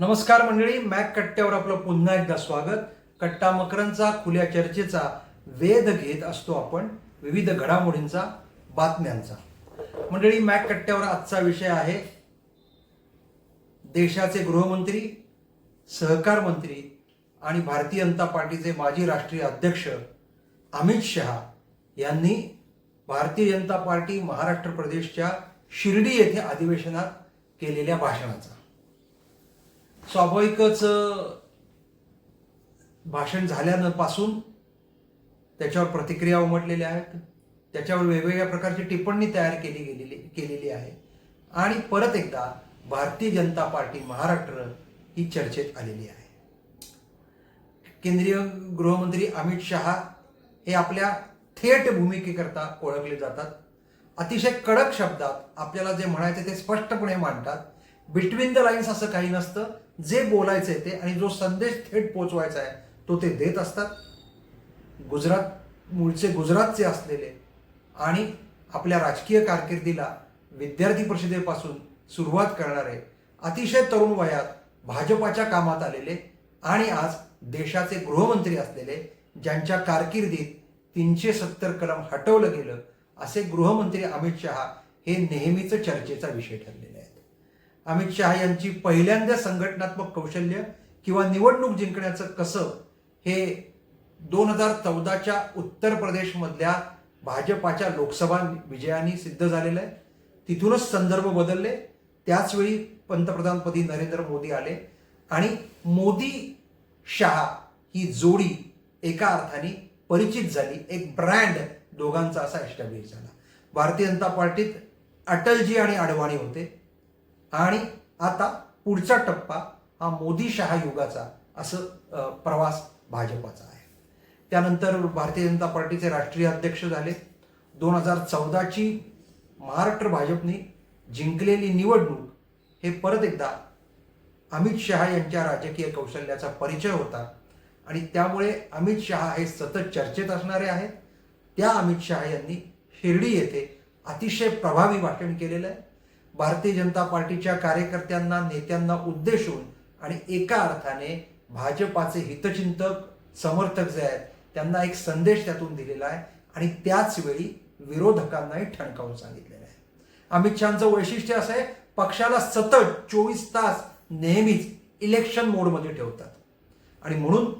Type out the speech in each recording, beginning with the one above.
नमस्कार मंडळी मॅक कट्ट्यावर आपलं पुन्हा एकदा स्वागत. कट्टा मकरांचा खुल्या चर्चेचा वेध घेत असतो आपण विविध घडामोडींचा बातम्यांचा. मंडळी मॅक कट्ट्यावर आजचा विषय आहे देशाचे गृहमंत्री सहकार मंत्री आणि भारतीय जनता पार्टीचे माजी राष्ट्रीय अध्यक्ष अमित शहा यांनी भारतीय जनता पार्टी महाराष्ट्र प्रदेशच्या शिर्डी येथे अधिवेशनात केलेल्या भाषणाचा. स्वाभाविकच भाषण झाल्यापासून त्याच्यावर प्रतिक्रिया उमटलेल्या आहेत. त्याच्यावर वेगवेगळ्या प्रकारची टिप्पणी तयार केली गेलेली केलेली आहे. आणि परत एकदा भारतीय जनता पार्टी महाराष्ट्र ही चर्चेत आलेली आहे. केंद्रीय गृहमंत्री अमित शहा हे आपल्या थेट भूमिकेकरता ओळखले जातात. अतिशय कडक शब्दात आपल्याला जे म्हणायचे ते स्पष्टपणे मांडतात. बिटवीन द लाईन्स असं काही नसतं. जे बोलायचं आहे ते आणि जो संदेश थेट पोचवायचा आहे तो ते देत असतात. गुजरात मूळचे गुजरातचे असलेले आणि आपल्या राजकीय कारकिर्दीला विद्यार्थी परिषदेपासून सुरुवात करणारे अतिशय तरुण वयात भाजपाच्या कामात आलेले आणि आज देशाचे गृहमंत्री असलेले ज्यांच्या कारकिर्दीत तीनशे सत्तर कलम हटवलं गेलं असे गृहमंत्री अमित शहा हे नेहमीच चर्चेचा विषय ठरले. अमित शहा यांची पहिल्यांदा संघटनात्मक कौशल्य किंवा निवडणूक जिंकण्याचं कसं हे दोन हजार चौदाच्या उत्तर प्रदेशमधल्या भाजपाच्या लोकसभा विजयाने सिद्ध झालेलं आहे. तिथूनच संदर्भ बदलले. त्याचवेळी पंतप्रधानपदी नरेंद्र मोदी आले. आणि मोदी शहा ही जोडी एका अर्थाने परिचित झाली. एक ब्रँड दोघांचा असा एस्टॅब्लिश झाला. भारतीय जनता पार्टीत अटलजी आणि अडवाणी होते. आणि आता पुढचा टप्पा हा मोदी शहा युगाचा असं प्रवास भाजपाचा आहे. त्यानंतर भारतीय जनता पार्टीचे राष्ट्रीय अध्यक्ष झाले. दोन हजार चौदाची महाराष्ट्र भाजपने जिंकलेली निवडणूक हे परत एकदा अमित शहा यांच्या राजकीय कौशल्याचा परिचय होता. आणि त्यामुळे अमित शहा हे सतत चर्चेत असणारे आहेत. त्या अमित शहा यांनी शिर्डी येथे अतिशय प्रभावी भाषण केलेलं आहे. भारतीय जनता पार्टीच्या कार्यकर्त्यांना नेत्यांना उद्देशून आणि एका अर्थाने भाजपाचे हितचिंतक समर्थक जे आहेत त्यांना एक संदेश त्यातून दिलेला आहे आणि त्याच वेळी विरोधकांनाही ठणकावून सांगितलेलं आहे. अमित शहाचं वैशिष्ट्य असं आहे पक्षाला सतत चोवीस तास नेहमीच इलेक्शन मोडमध्ये ठेवतात. आणि म्हणून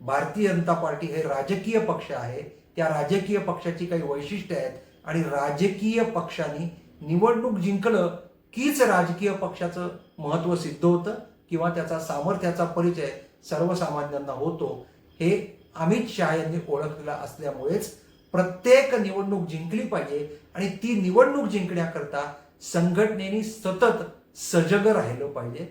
भारतीय जनता पार्टी हे राजकीय पक्ष आहे त्या राजकीय पक्षाची काही वैशिष्ट्य आहेत आणि राजकीय पक्षांनी निवडणूक जिंकलं कीच राजकीय पक्षाचं महत्त्व सिद्ध होतं किंवा त्याचा सामर्थ्याचा परिचय सर्वसामान्यांना होतो हे अमित शहा यांनी ओळखलेला असल्यामुळेच प्रत्येक निवडणूक जिंकली पाहिजे आणि ती निवडणूक जिंकण्याकरता संघटनेने सतत सजग राहिलं पाहिजे.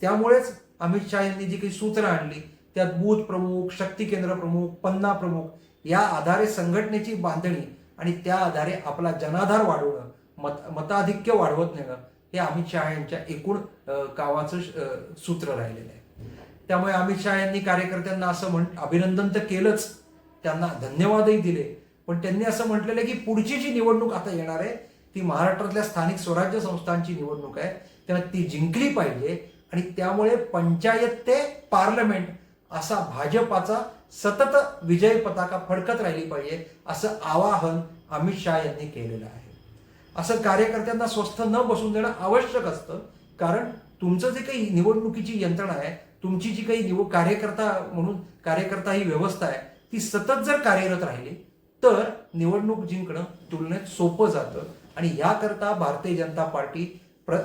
त्यामुळेच अमित शहा यांनी जी काही सूत्र आणली त्यात बूथ प्रमुख शक्ती केंद्र प्रमुख पन्ना प्रमुख या आधारे संघटनेची बांधणी आणि त्या आधारे आपला जनाधार वाढवणं मत मताधिक्य वाढवत नेणं हे अमित शहा यांच्या एकूण कावाचं कामाचं सूत्र राहिलेलं आहे. त्यामुळे अमित शहा यांनी कार्यकर्त्यांना असं म्हण अभिनंदन तर केलंच. त्यांना धन्यवादही दिले. पण त्यांनी असं म्हटलेलं आहे की पुढची जी निवडणूक आता येणार आहे ती महाराष्ट्रातल्या स्थानिक स्वराज्य संस्थांची निवडणूक आहे. त्यामुळे ती जिंकली पाहिजे. आणि त्यामुळे पंचायत ते पार्लमेंट असा भाजपाचा सतत विजय पताका फडकत राहिली पाहिजे असं आवाहन अमित शहा यांनी केलेलं आहे. असं कार्यकर्त्यांना स्वस्थ न बसून देणं आवश्यक असतं. कारण तुमचं जे काही निवडणुकीची यंत्रणा आहे तुमची जी काही निवड कार्यकर्ता म्हणून कार्यकर्ता ही व्यवस्था आहे ती सतत जर कार्यरत राहिली तर निवडणूक जिंकणं तुलनेत सोपं जातं. आणि याकरता भारतीय जनता पार्टी प्र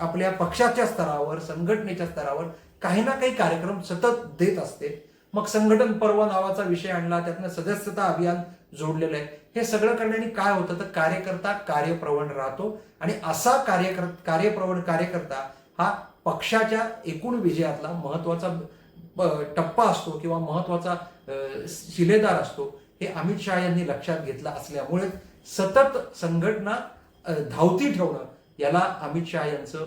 आपल्या पक्षाच्या स्तरावर संघटनेच्या स्तरावर काही ना काही कार्यक्रम सतत देत असते. मग संघटन पर्व नावाचा विषय आणला त्यातनं सदस्यता अभियान जोडलेलं आहे. हे सगळं करण्याने काय होतं? तर कार्यकर्ता कार्यप्रवण राहतो आणि असा कार्यकर कार्यप्रवण कार्यकर्ता हा पक्षाच्या एकूण विजयातला महत्त्वाचा टप्पा असतो किंवा महत्त्वाचा शिलेदार असतो. हे अमित शहा यांनी लक्षात घेतलं असल्यामुळे सतत संघटना धावती ठेवणं याला अमित शहा यांचं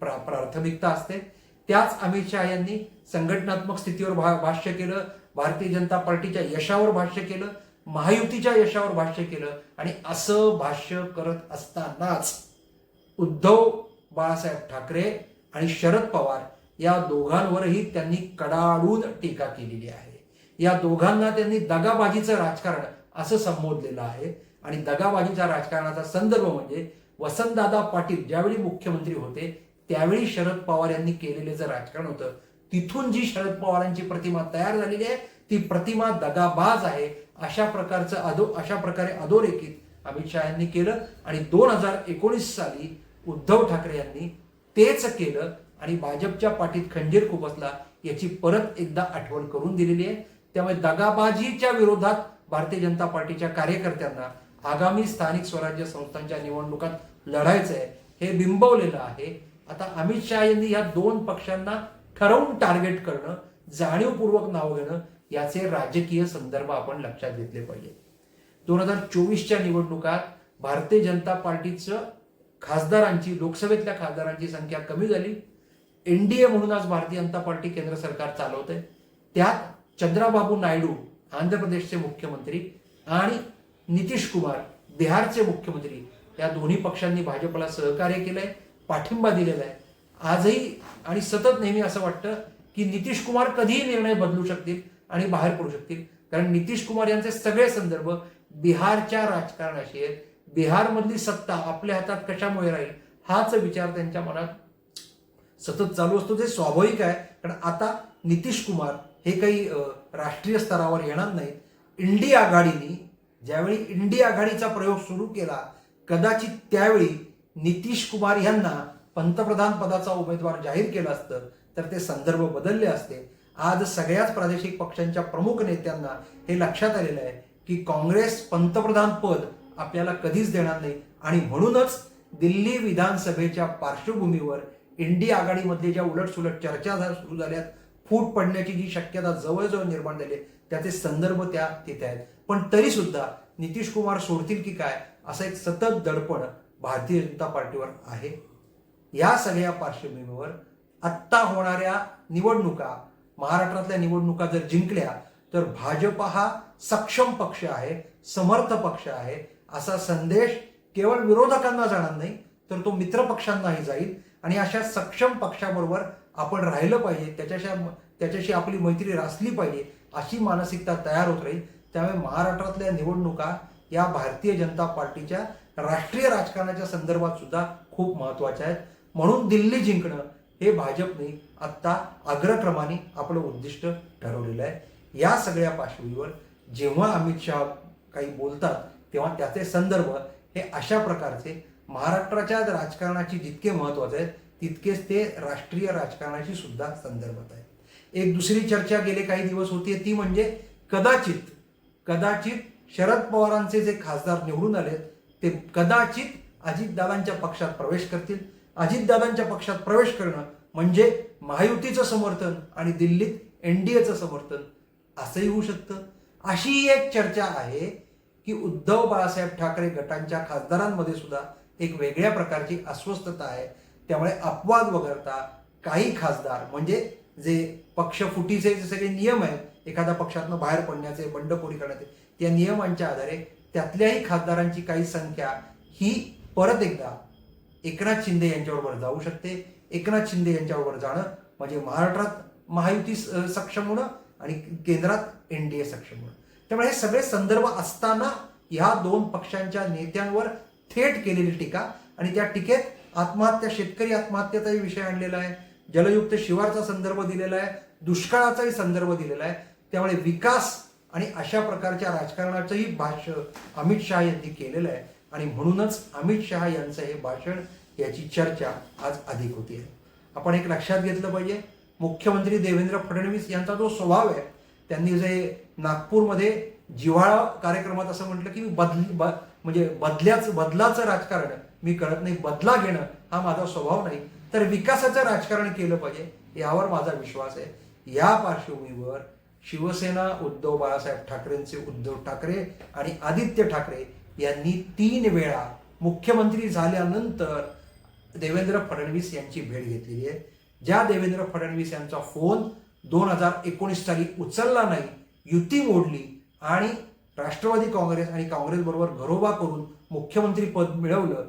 प्रा- प्राथमिकता असते. त्याच अमित शहा यांनी संघटनात्मक स्थितीवर भा- भाष्य केलं भारतीय जनता पार्टीच्या यशावर भाष्य केलं महायुतीच्या यशावर भाष्य केलं आणि असं भाष्य करत असतानाच उद्धव बाळासाहेब ठाकरे आणि शरद पवार या दोघांवरही त्यांनी कडाडून टीका केलेली आहे. या दोघांना त्यांनी दगाबाजीचं राजकारण असं संबोधलेलं आहे आणि दगाबाजीच्या राजकारणाचा संदर्भ म्हणजे वसंतदादा पाटील ज्यावेळी मुख्यमंत्री होते त्यावेळी शरद पवार यांनी केलेलं जे राजकारण होतं तिथून जी शरद पवारांची प्रतिमा तयार झालेली आहे ती प्रतिमा दगाबाज आहे अशा प्रकारचं अधो अशा प्रकारे अधोरेखित अमित शहा यांनी केलं आणि दोन हजार एकोणीस साली उद्धव ठाकरे यांनी तेच केलं आणि भाजपच्या पाठीत खंजीर खुपसला याची परत एकदा आठवण करून दिलेली आहे. त्यामुळे दगाबाजीच्या विरोधात भारतीय जनता पार्टीच्या कार्यकर्त्यांना आगामी स्थानिक स्वराज्य संस्थांच्या निवडणुकात लढायचं आहे हे बिंबवलेलं आहे. आता अमित शहा यांनी या दोन पक्षांना ठरवून टार्गेट करणं जाणीवपूर्वक नाव घेणं याचे राजकीय संदर्भ आपण लक्षात घेतले पाहिजे. दोन हजार चोवीसच्या निवडणुकात भारतीय जनता पार्टीचं खासदारांची लोकसभेतल्या खासदारांची संख्या कमी झाली. एनडीए म्हणून आज भारतीय जनता पार्टी केंद्र सरकार चालवत. आहे त्यात चंद्राबाबू नायडू आंध्र प्रदेशचे मुख्यमंत्री आणि नितीश कुमार बिहारचे मुख्यमंत्री या दोन्ही पक्षांनी भाजपला सहकार्य केलंय. पाठिंबा दिलेला आहे. आजही आणि सतत नेहमी असं वाटतं की नितीश कुमार कधीही निर्णय बदलू शकतील आणि बाहेर पडू शकतील. कारण नितीश कुमार यांचे सगळे संदर्भ बिहारच्या राजकारणाशी आहेत. बिहारमधली सत्ता आपल्या हातात कशामुळे राहील हाच विचार त्यांच्या मनात सतत चालू असतो. ते स्वाभाविक आहे कारण आता नितीश कुमार हे काही राष्ट्रीय स्तरावर येणार नाहीत. इंडिया आघाडीने ज्यावेळी इंडी आघाडीचा प्रयोग सुरू केला कदाचित त्यावेळी नितीश कुमार यांना पंतप्रधान पदाचा उमेदवार जाहीर केला असतं तर ते संदर्भ बदलले असते. आज सगळ्याच प्रादेशिक पक्षांच्या प्रमुख नेत्यांना हे लक्षात आलेलं आहे की काँग्रेस पंतप्रधान पद आपल्याला कधीच देणार नाही. आणि म्हणूनच दिल्ली विधानसभेच्या पार्श्वभूमीवर इंडी आघाडीमध्ये ज्या उलटसुलट चर्चा सुरू झाल्यात फूट पडण्याची जी शक्यता जवळजवळ निर्माण झाली त्याचे संदर्भ त्या तिथे आहेत. पण तरी सुद्धा नितीश कुमार सोडतील की काय असं एक सतत दडपण भारतीय जनता पार्टीवर आहे. या सगळ्या पार्श्वभूमीवर आत्ता होणाऱ्या निवडणुका महाराष्ट्रातल्या निवडणुका जर जिंकल्या तर भाजप हा सक्षम पक्ष आहे समर्थ पक्ष आहे असा संदेश केवळ विरोधकांना जाणार नाही तर तो मित्रपक्षांनाही जाईल. आणि अशा सक्षम पक्षाबरोबर आपण राहिलं पाहिजे त्याच्याशी त्याच्याशी आपली मैत्री रासली पाहिजे अशी मानसिकता तयार होत राहील. त्यामुळे महाराष्ट्रातल्या निवडणुका या भारतीय जनता पार्टीच्या राष्ट्रीय राजकारणाच्या संदर्भात सुद्धा खूप महत्त्वाच्या आहेत. म्हणून दिल्ली जिंकणं हे भाजपने आत्ता अग्रक्रमाने आपलं उद्दिष्ट ठरवलेलं आहे. या सगळ्या पार्श्वभूमीवर जेव्हा अमित शहा काही बोलतात तेव्हा त्याचे संदर्भ हे अशा प्रकारचे महाराष्ट्राच्या राजकारणाची जितके महत्त्वाचे आहेत तितकेच ते राष्ट्रीय राजकारणाशी सुद्धा संदर्भात आहे एक दुसरी चर्चा गेले काही दिवस होती ती म्हणजे कदाचित कदाचित शरद पवारांचे जे खासदार निवडून आलेत ते कदाचित अजितदादांच्या पक्षात प्रवेश करतील. अजितदादांच्या पक्षात प्रवेश करणं म्हणजे महायुतीचं समर्थन आणि दिल्लीत एन डी एचं समर्थन. असंही होऊ शकतं. अशी एक चर्चा आहे की उद्धव बाळासाहेब ठाकरे गटांच्या खासदारांमध्ये सुद्धा एक वेगळ्या प्रकारची अस्वस्थता आहे. त्यामुळे अपवाद वगळता काही खासदार म्हणजे जे पक्ष फुटीचे जे सगळे नियम आहेत एखाद्या पक्षातनं बाहेर पडण्याचे बंडखोरी करण्याचे त्या नियमांच्या आधारे त्यातल्याही खासदारांची काही संख्या ही परत एकदा एकनाथ शिंदे यांच्याबरोबर जाऊ शकते. एकनाथ शिंदे यांच्याबरोबर जाणं म्हणजे महाराष्ट्रात महायुती स- सक्षम होणं आणि केंद्रात एन डी ए सक्षम होणं. त्यामुळे हे सगळे संदर्भ असताना ह्या दोन पक्षांच्या नेत्यांवर थेट केलेली टीका आणि त्या टीकेत आत्महत्या शेतकरी आत्महत्येचाही विषय आणलेला आहे. जलयुक्त शिवारचा संदर्भ दिलेला आहे. दुष्काळाचाही संदर्भ दिलेला आहे. त्यामुळे विकास आणि अशा प्रकारच्या राजकारणाचंही भाष्य अमित शहा यांनी केलेलं आहे. आणि म्हणूनच अमित शहा यांचं हे भाषण याची चर्चा आज अधिक होती आहे. आपण एक लक्षात घेतलं पाहिजे मुख्यमंत्री देवेंद्र फडणवीस यांचा जो स्वभाव आहे त्यांनी जे नागपूरमध्ये जिव्हाळा कार्यक्रमात असं म्हटलं की मी बदल ब- म्हणजे बदल्याचं बदलाचं राजकारण मी करत नाही बदला घेणं हा माझा स्वभाव नाही. तर विकासाचं राजकारण केलं पाहिजे यावर माझा विश्वास आहे. या पार्श्वभूमीवर शिवसेना उद्धव बाळासाहेब ठाकरेंचे उद्धव ठाकरे आणि आदित्य ठाकरे यांनी तीन वेळा मुख्यमंत्री झाल्यानंतर देवेंद्र फडणवीस यांची भेट घेतलेली आहे. ज्या देवेंद्र फडणवीस यांचा फोन दोन हजार एकोणीस साली उचलला नाही युती मोडली आणि राष्ट्रवादी काँग्रेस आणि काँग्रेसबरोबर घरोबा करून मुख्यमंत्री पद मिळवलं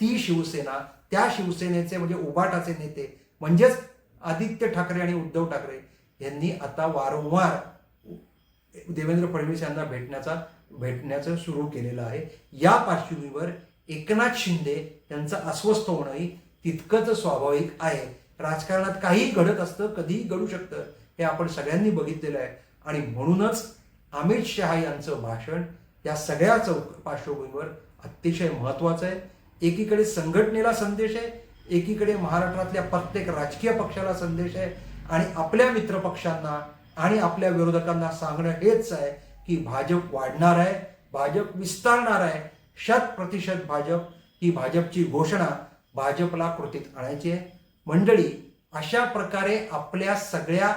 ती शिवसेना त्या शिवसेनेचे म्हणजे उबाटाचे नेते म्हणजेच आदित्य ठाकरे आणि उद्धव ठाकरे यांनी आता वारंवार देवेंद्र फडणवीस यांना भेटण्याचा भेटण्याचं सुरू केलेलं आहे. या पार्श्वभूमीवर एकनाथ शिंदे यांचं अस्वस्थ होणंही तितकंच स्वाभाविक आहे. राजकारणात काहीही घडत असतं कधीही घडू शकतं हे आपण सगळ्यांनी बघितलेलं आहे. आणि म्हणूनच अमित शहा यांचं भाषण या सगळ्या चौक पार्श्वभूमीवर अतिशय महत्त्वाचं आहे. एकीकडे संघटनेला संदेश आहे एकीकडे महाराष्ट्रातल्या प्रत्येक राजकीय पक्षाला संदेश आहे. आणि आपल्या मित्रपक्षांना आणि आपल्या विरोधकांना सांगणं हेच आहे की भाजप वाढणार आहे भाजप विस्तारणार आहे. शत प्रतिशत भाजप ही भाजपची घोषणा भाजपला कृतीत आणायची आहे. मंडळी अशा प्रकारे आपल्या सगळ्या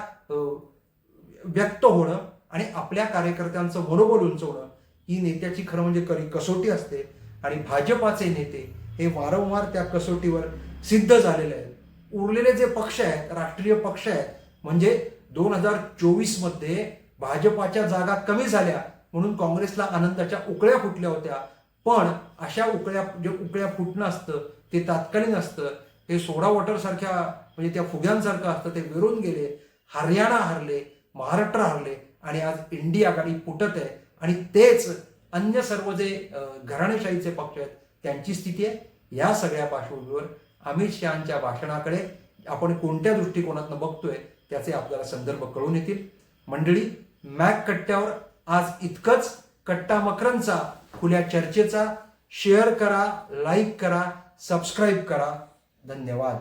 व्यक्त होणं आणि आपल्या कार्यकर्त्यांचं मनोबल उंचवणं ही नेत्याची खरं म्हणजे करी कसोटी असते. आणि भाजपाचे नेते हे वारंवार त्या कसोटीवर सिद्ध झालेले आहेत. उरलेले जे पक्ष आहेत राष्ट्रीय पक्ष आहेत म्हणजे दोन हजार चोवीसमध्ये भाजपाच्या जागा कमी झाल्या म्हणून काँग्रेसला आनंदाच्या उकळ्या फुटल्या होत्या. पण अशा उकळ्या जे उकळ्या फुटणं असतं ते तात्कालीन असतं. हे सोडा वॉटरसारख्या म्हणजे त्या फुग्यांसारखं असतं ते विरून गेले. हरियाणा हरले महाराष्ट्र हरले आणि आज इंडिया आघाडी फुटत आहे. आणि तेच अन्य सर्व जे घराणेशाहीचे पक्ष आहेत त्यांची स्थिती आहे या सगळ्या पार्श्वभूमीवर. अमित शहाच्या भाषणाकडे आपण कोणत्या दृष्टिकोनातनं बघतोय त्याचे आपल्याला संदर्भ कळून येतील. मंडळी मॅक कट्ट्यावर आज इतकंच. कट्टा मकरांचा खुल्या चर्चेचा. शेअर करा लाईक करा सबस्क्राईब करा. धन्यवाद.